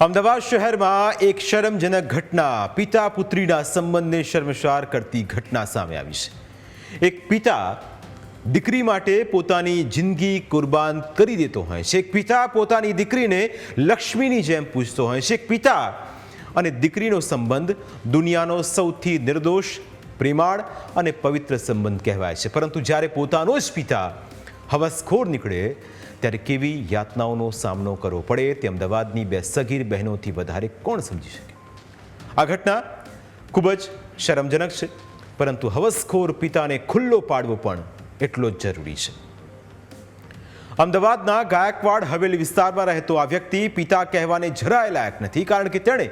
અમદાવાદ શહેરમાં એક શરમજનક ઘટના પિતા પુત્રીના સંબંધને શર્મસાર કરતી ઘટના સામે આવી છે. એક પિતા દીકરી માટે પોતાની જિંદગી કુરબાન કરી દેતો હોય છે. એક પિતા પોતાની દીકરીને લક્ષ્મીની જેમ પૂજતો હોય છે. એક પિતા અને દીકરીનો સંબંધ દુનિયાનો સૌથી નિર્દોષ, પ્રેમાળ અને પવિત્ર સંબંધ કહેવાય છે. પરંતુ જ્યારે પોતાનો જ પિતા હવસખોર નીકળે ત્યારે કેવી યાતનાઓનો સામનો કરવો પડે તે અમદાવાદની બે સગીર બહેનોથી વધારે કોણ સમજી શકે? આ ઘટના ખૂબ જ શરમજનક છે, પરંતુ હવસખોર પિતાને ખુલ્લો પાડવો પણ એટલો જ જરૂરી છે. અમદાવાદના ગાયકવાડ હવેલી વિસ્તારમાં રહેતો આ વ્યક્તિ પિતા કહેવાને જરાય લાયક નથી, કારણ કે તેણે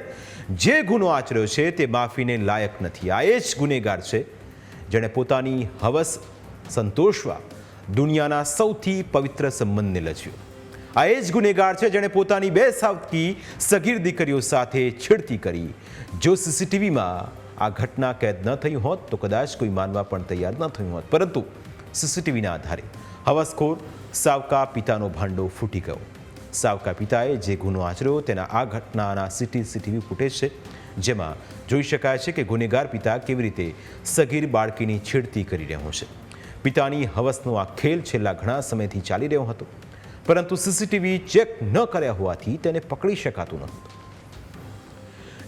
જે ગુનો આચર્યો છે તે માફીને લાયક નથી. આ એ જ ગુનેગાર છે જેણે પોતાની હવસ સંતોષવા દુનિયાના સૌથી પવિત્ર સંબંધને લચ્યો. આ એ જ ગુનેગાર છે જેણે પોતાની બે સાવકી સગીર દીકરીઓ સાથે છેડતી કરી. જો સીસીટીવીમાં આ ઘટના કેદ ન થઈ હોત, તો કદાચ કોઈ માનવા પણ તૈયાર ન થયું હોત. પરંતુ સીસીટીવીના આધારે હવસખોર સાવકા પિતાનો ભાંડો ફૂટી ગયો. સાવકા પિતાએ જે ગુનો આચર્યો તેના આ ઘટનાના સીટી સીટીવી ફૂટેજ છે, જેમાં જોઈ શકાય છે કે ગુનેગાર પિતા કેવી રીતે સગીર બાળકીની છેડતી કરી રહ્યો છે. પિતાની હવસનો આ ખેલ છેલ્લા ઘણા સમયથી ચાલી રહ્યો હતો. પરંતુ સીસીટીવી ચેક ન કર્યા હોવાથી તેને પકડી શકાતું ન હતું.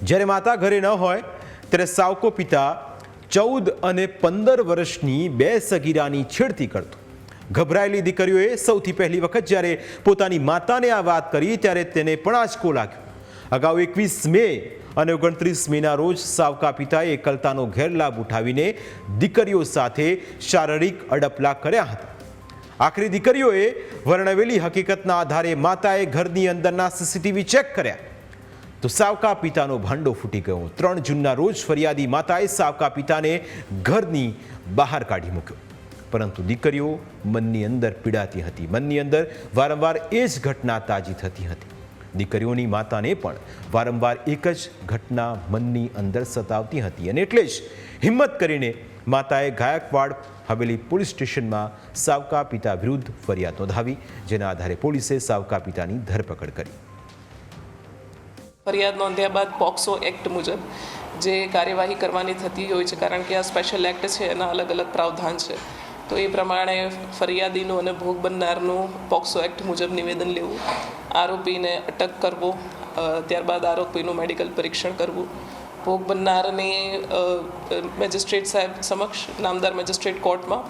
જ્યારે માતા ઘરે ન હોય, ત્યારે સાવકો પિતા ચૌદ અને પંદર વર્ષની બે સગીરાની છેડતી કરતો. ગભરાયેલી દીકરીઓએ સૌથી પહેલી વખત જ્યારે પોતાની માતાને આ વાત કરી, ત્યારે તેને પણ આંચકો લાગ્યો. અગાઉ એકવીસ મે અને ઓગણત્રીસ મેના રોજ સાવકા પિતાએ એકલતાનો ગેરલાભ ઉઠાવીને દીકરીઓ સાથે શારીરિક અડપલા કર્યા હતા. આખરી દીકરીઓએ વર્ણવેલી હકીકતના આધારે માતાએ ઘરની અંદરના સીસીટીવી ચેક કર્યા. તો સાવકા પિતાનો ભાંડો ફૂટી ગયો. ત્રણ જૂનના રોજ ફરિયાદી માતાએ સાવકા પિતાને ઘરની બહાર કાઢી મૂક્યો. પરંતુ દીકરીઓ મનની અંદર પીડાતી હતી. મનની અંદર વારંવાર એ જ ઘટના તાજી થતી હતી. દીકરીઓની માતાને પણ વારંવાર એક જ ઘટના મનની અંદર સતાવતી હતી અને એટલે જ હિંમત કરીને માતાએ ગાયકવાડ હવેલી પોલીસ સ્ટેશનમાં સાવકા પિતા વિરુદ્ધ ફરિયાદ નોંધાવી, જેના આધારે પોલીસે સાવકા પિતાની ધરપકડ કરી. ફરિયાદ નોંધ્યા બાદ પોક્સો એક્ટ મુજબ જે કાર્યવાહી કરવાની થતી હોય છે, કારણ કે આ સ્પેશિયલ એક્ટ છે, એના અલગ અલગ પ્રાવધાન છે. તો એ પ્રમાણે ફરિયાદીનું અને ભોગ બનનારનું પોક્સો એક્ટ મુજબ નિવેદન લેવું, આરોપીને અટક કરવો ત્યારબાદ આરોપીનું મેડિકલ પરીક્ષણ કરવું. ભોગ બનનારને મેજિસ્ટ્રેટ સાહેબ સમક્ષ, નામદાર મેજિસ્ટ્રેટ કોર્ટમાં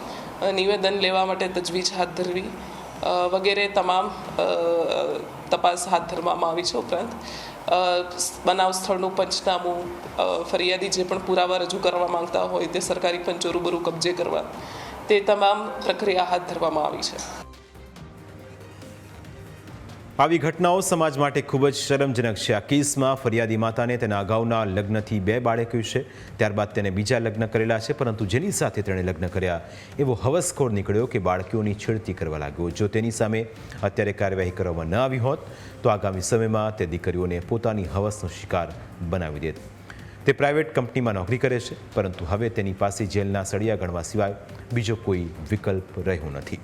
નિવેદન લેવા માટે તજવીજ હાથ ધરવી વગેરે તમામ તપાસ હાથ ધરવામાં આવી છે ઉપરાંત બનાવ સ્થળનું પંચનામું ફરિયાદી જે પણ પુરાવા રજૂ કરવા માંગતા હોય તે સરકારી પંચો રૂબરૂ કબજે કરવા તે તમામ પ્રક્રિયા હાથ ધરવામાં આવી છે. આવી ઘટનાઓ સમાજ માટે ખૂબ જ શરમજનક છે. આ કેસમાં ફરિયાદી માતાને તેના અગાઉના લગ્નથી બે બાળકો છે. ત્યારબાદ તેને બીજા લગ્ન કરેલા છે, પરંતુ જેની સાથે તેણે લગ્ન કર્યા, એવો હવસખોર નીકળ્યો કે બાળકીઓની છેડતી કરવા લાગ્યો. જો તેની સામે અત્યારે કાર્યવાહી કરવામાં ન આવી હોત, તો આગામી સમયમાં તે દીકરીઓને પોતાની હવસનો શિકાર બનાવી દેત. તે પ્રાઇવેટ કંપનીમાં નોકરી કરે છે, પરંતુ હવે તેની પાસે જેલના સળિયા ગણવા સિવાય બીજો કોઈ વિકલ્પ રહ્યો નથી.